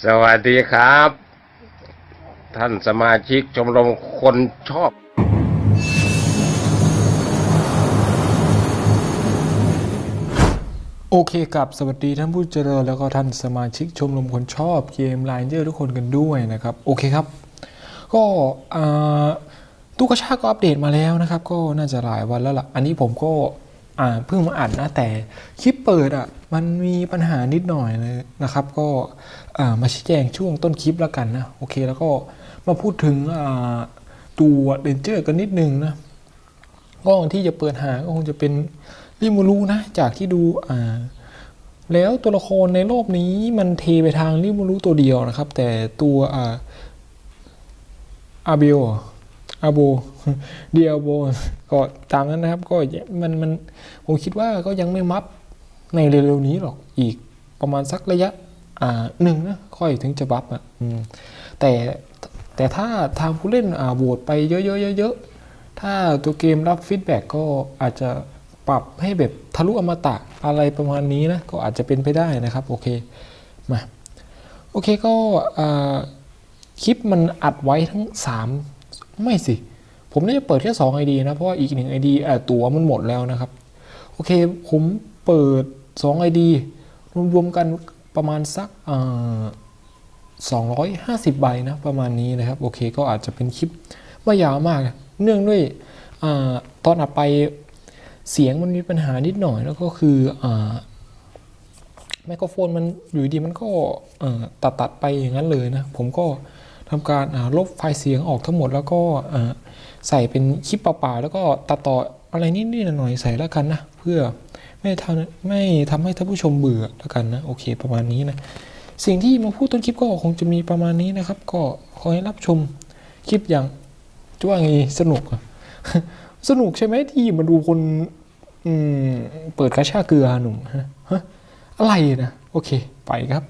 สวัสดีครับ ท่านสมาชิกชมรมคนชอบ โอเคกับสวัสดีท่านผู้เจริญแล้วก็ท่านสมาชิกชมรมคนชอบเกมไลน์เจอร์ทุกคนกันด้วยนะครับ โอเคครับ ก็ตู้กระชากก็อัปเดตมาแล้วนะครับ ก็น่าจะหลายวันแล้วล่ะ อันนี้ผมก็ อ่าเพิ่งมาอ่านนะแต่คลิปเปิดอะมันมีปัญหานิดหน่อยเลยนะครับ ก็มาชี้แจงช่วงต้นคลิปแล้วกันนะโอเคแล้วก็มาพูดถึงตัวเรนเจอร์กันนิดนึงนะก็ที่จะเปิดหาก็คงจะเป็นริมูรูนะจากที่ดูอ่าแล้วตัวละครในโลกนี้มันเทไปทางริมูรูตัวเดียวนะครับ แต่ตัวอาอาเบล อาโบเดียโบก็ตามนั้นนะครับ ก็มันมันผมคิดว่าก็ยังไม่มัฟในเร็วๆนี้หรอกอีกประมาณสักระยะอ่าหนึ่งนะค่อยถึงจะบัฟอะแต่แต่ถ้าทางผู้เล่นอ่าโหวตไปเยอะๆๆๆถ้าตัวเกมรับฟีดแบ็กก็อาจจะปรับให้แบบทะลุอมตะอะไรประมาณนี้นะ ก็อาจจะเป็นไปได้นะครับ โอเคมาโอเคก็คลิปมันอัดไว้ทั้ง 3 ไม่สิ ผมน่าจะเปิดแค่2 ID นะ เพราะว่าอีกหนึ่ง ID อ่าตัวมันหมดแล้วนะครับ โอเค ผมเปิด 2 ID รวมๆกันประมาณสักอ่า250 ใบนะ ประมาณนี้นะครับ โอเค ก็อาจจะเป็นคลิปไม่ยาวมาก เนื่องด้วยอตอนอัดไปเสียงมันมีปัญหานิดหน่อย แล้วก็คืออไมโครโฟนมันอยู่ดีมันก็ตัดตัดๆไปอย่างนั้นเลยนะ ผมก็ ทำการลบไฟล์เสียงออกทั้งหมด แล้วก็ใส่เป็นคลิปเปล่าๆแล้วก็ตัดต่ออะไรนิดๆหน่อยๆใส่แล้วกันนะ เพื่อไม่ทำไม่ทำให้ท่านผู้ชมเบื่อแล้วกันนะโอเคประมาณนี้นะสิ่งที่มาพูดต้นคลิปก็คงจะมีประมาณนี้นะครับ ก็ขอให้รับชมคลิปอย่างจะว่าไงสนุก สนุกใช่ไหมที่มาดูคนอืมเปิดกระชาเกลือหนุ่มฮะอะไรนะ โอเค ไปครับ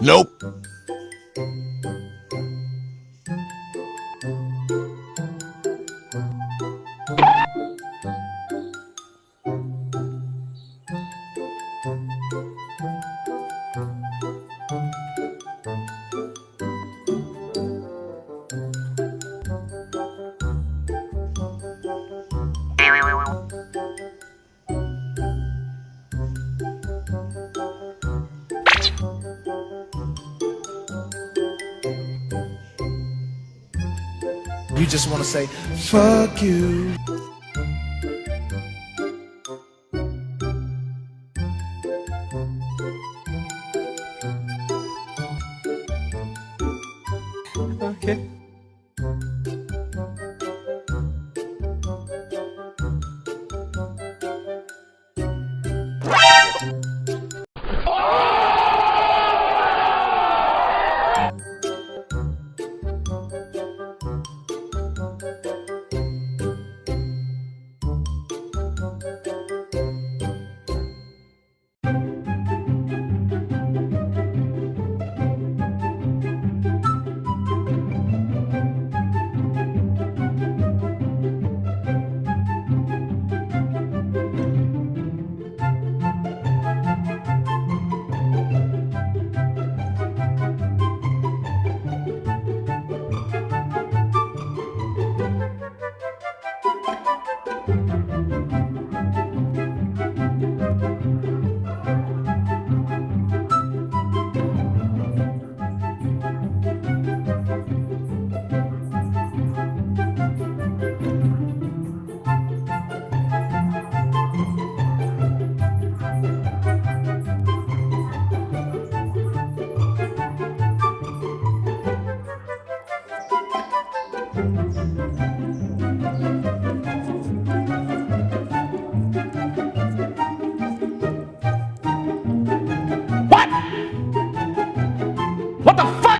Nope. You just want to say, fuck you.